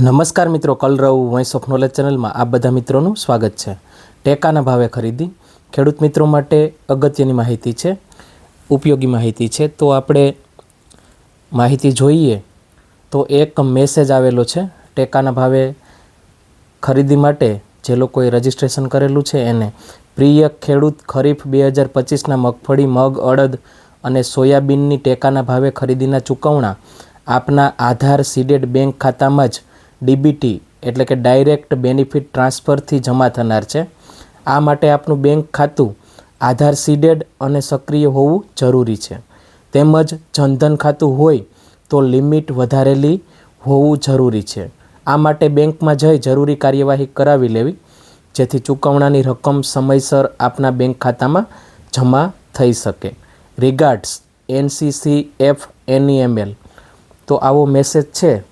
નમસ્કાર મિત્રો, કલરવ voice of knowledge ચેનલમાં આ બધા મિત્રોનું સ્વાગત છે. ટેકાના ભાવે ખરીદી, ખેડૂત મિત્રો માટે અગત્યની માહિતી છે, ઉપયોગી માહિતી છે. તો આપણે માહિતી જોઈએ તો એક મેસેજ આવેલો છે, ટેકાના ભાવે ખરીદી માટે જે લોકોએ રજિસ્ટ્રેશન કરેલું છે એને, પ્રિય ખેડૂત ખરીફ બે હજાર પચીસના મગફળી, મગ, અડદ અને સોયાબીનની ટેકાના ભાવે ખરીદીના ચૂકવણા આપના આધાર સીડેડ બેંક ખાતામાં જ ડીબીટી એટલે કે ડાયરેક્ટ બેનિફિટ ટ્રાન્સફરથી જમા થનાર છે. આ માટે આપનું બેંક ખાતું આધાર સીડેડ અને સક્રિય હોવું જરૂરી છે. તેમજ જનધન ખાતું હોય તો લિમિટ વધારેલી હોવું જરૂરી છે. આ માટે બેંકમાં જઈ જરૂરી કાર્યવાહી કરાવી લેવી, જેથી ચૂકવણાની રકમ સમયસર આપના બેંક ખાતામાં જમા થઈ શકે. Regards, NCC, F, NEML. તો આવો મેસેજ છે.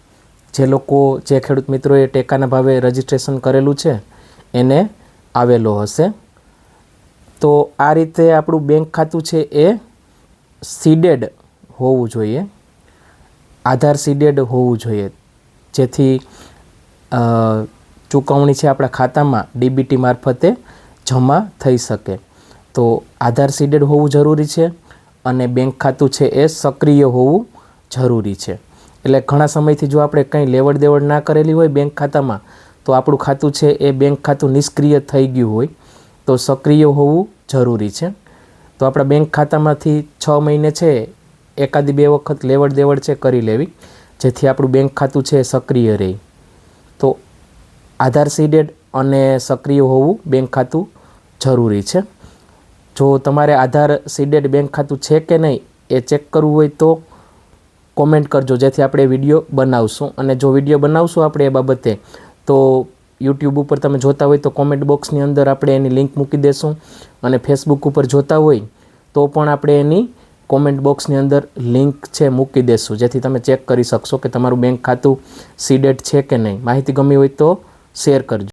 જે લોકો, જે ખેડૂત મિત્રોએ ટેકાના ભાવે રજિસ્ટ્રેશન કરેલું છે, એને આવેલો હશે. તો આ રીતે આપણું બેંક ખાતું છે એ સીડેડ હોવું જોઈએ. આધાર સીડેડ હોવું જોઈએ. જેથી ચૂકવણી છે આપણા ખાતામાં ડીબીટી મારફતે જમા થઈ શકે. તો આધાર સીડેડ હોવું જરૂરી છે અને બેંક ખાતું છે એ સક્રિય હોવું જરૂરી છે. એટલે ઘણા સમયથી જો આપણે કંઈ લેવડ દેવડ ના કરેલી હોય બેંક ખાતામાં, તો આપણું ખાતું છે એ બેંક ખાતું નિષ્ક્રિય થઈ ગયું હોય, તો સક્રિય હોવું જરૂરી છે. તો આપણા બેંક ખાતામાંથી છ મહિને છે, એકાદી બે વખત લેવડ દેવડ છે કરી લેવી, જેથી આપણું બેંક ખાતું છે એ સક્રિય રહે. તો આધાર સીડેડ અને સક્રિય હોવું બેંક ખાતું જરૂરી છે. જો તમારે આધાર સીડેડ બેંક ખાતું છે કે નહીં, એ ચેક કરવું હોય તો કોમેન્ટ કરજો, જેથી આપણે વીડિયો બનાવશું. અને જો વીડિયો બનાવશું આપણે એ બાબતે, તો યુટ્યુબ ઉપર તમે જોતા હોય તો કોમેન્ટ બોક્સની અંદર આપણે એની લિંક મૂકી દેશું. અને ફેસબુક ઉપર જોતા હોય, તો પણ આપણે એની કોમેન્ટ બોક્સની અંદર લિંક છે મૂકી દેશું, જેથી તમે ચેક કરી શકશો કે તમારું બેંક ખાતું સીડેટ છે કે નહીં. માહિતી ગમી હોય તો શેર કરજો.